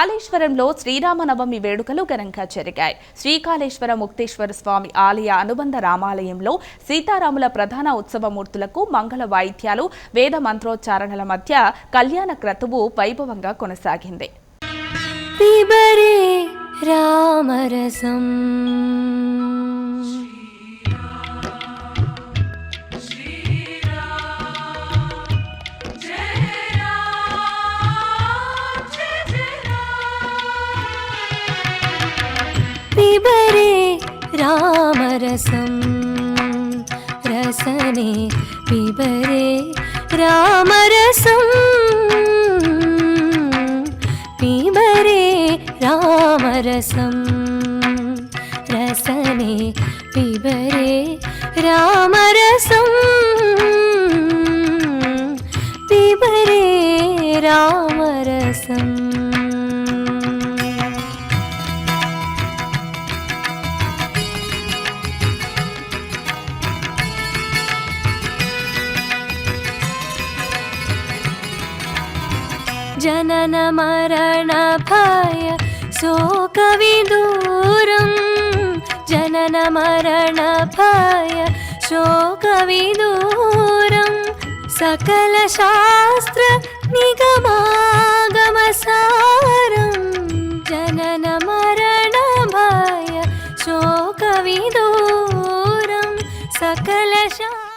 కాళేశ్వరంలో శ్రీరామనవమి వేడుకలు ఘనంగా జరిగాయి. శ్రీకాళేశ్వర ముక్తేశ్వర స్వామి ఆలయ అనుబంధ రామాలయంలో సీతారాముల ప్రధాన ఉత్సవమూర్తులకు మంగళ వాయిద్యాలు వేద మంత్రోచ్చారణల మధ్య కళ్యాణ క్రతువు వైభవంగా కొనసాగింది. రామరసం. പിബരെ രാമരസം. രസനെ പിബരെ രാമരസം. പിബരെ രാമരസം. രസനെ പിബരെ രാമരസം. പിബരെ രാമരസം. ജനന മരണ ഭയ ശോകവിദൂരം. ജനന മരണ ഭയ ശോകവിദൂരം. സകല ശാസ്ത്ര നിഗമാഗമസാരം. ജനന മരണ ഭയ ശോകവിദൂരം. സകല ശാസ്ത്ര